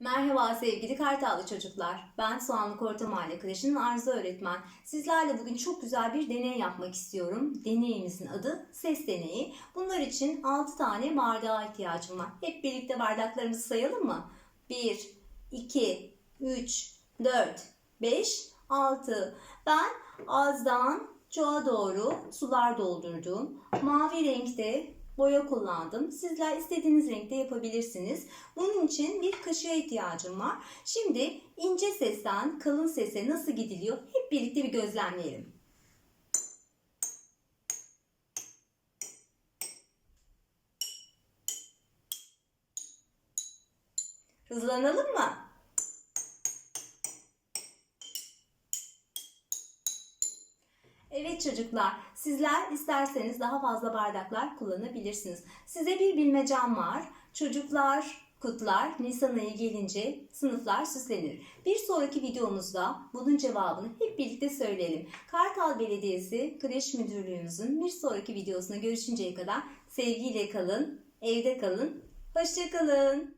Merhaba sevgili Kartallı çocuklar. Ben Soğanlık Orta Mahalle Kreşi'nin Arzu öğretmen. Sizlerle bugün çok güzel bir deney yapmak istiyorum. Deneyimizin adı ses deneyi. Bunlar için 6 tane bardağa ihtiyacım var. Hep birlikte bardaklarımızı sayalım mı? 1, 2, 3, 4, 5, 6. Ben azdan çoğa doğru sular doldurdum. Mavi renkte boya kullandım. Sizler istediğiniz renkte yapabilirsiniz. Bunun için bir kaşığa ihtiyacım var. Şimdi ince sesten kalın sese nasıl gidiliyor hep birlikte bir gözlemleyelim. Hızlanalım mı? Evet çocuklar, sizler isterseniz daha fazla bardaklar kullanabilirsiniz. Size bir bilmecem var. Çocuklar kutlar, Nisan ayı gelince sınıflar süslenir. Bir sonraki videomuzda bunun cevabını hep birlikte söyleyelim. Kartal Belediyesi Kreş Müdürlüğümüzün bir sonraki videosuna görüşünceye kadar sevgiyle kalın, evde kalın, hoşçakalın.